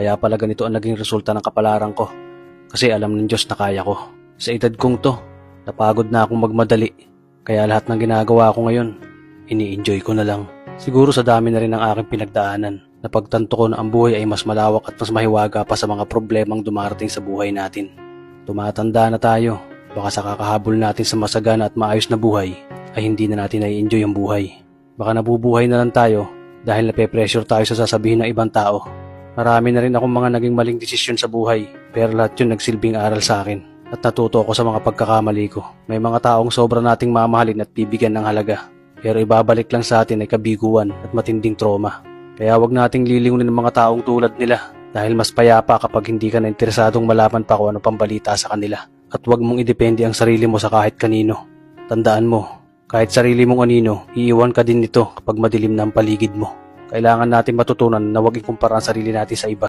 Kaya pala ganito ang naging resulta ng kapalaran ko. Kasi alam ng Diyos na kaya ko. Sa edad kong to, napagod na akong magmadali. Kaya lahat ng ginagawa ko ngayon, ini-enjoy ko na lang. Siguro sa dami na rin ng aking pinagdaanan, napagtanto ko na ang buhay ay mas malawak at mas mahiwaga pa sa mga problemang dumarating sa buhay natin. Tumatanda na tayo, baka sa kakahabol natin sa masagana at maayos na buhay, ay hindi na natin nai-enjoy ang buhay. Baka nabubuhay na lang tayo dahil nape-pressure tayo sa sasabihin ng ibang tao. Marami na rin akong mga naging maling desisyon sa buhay, pero lahat yun nagsilbing aral sa akin at natuto ako sa mga pagkakamali ko. May mga taong sobra nating mamahalin at bibigyan ng halaga, pero ibabalik lang sa atin ay kabiguan at matinding trauma. Kaya wag nating lilingunin ng mga taong tulad nila dahil mas payapa kapag hindi ka na interesadong malaman pa kung ano pang balita sa kanila. At wag mong idepende ang sarili mo sa kahit kanino. Tandaan mo, kahit sarili mong anino, iiwan ka din nito kapag madilim na ang paligid mo. Kailangan natin matutunan na huwag ikumpara ang sarili natin sa iba.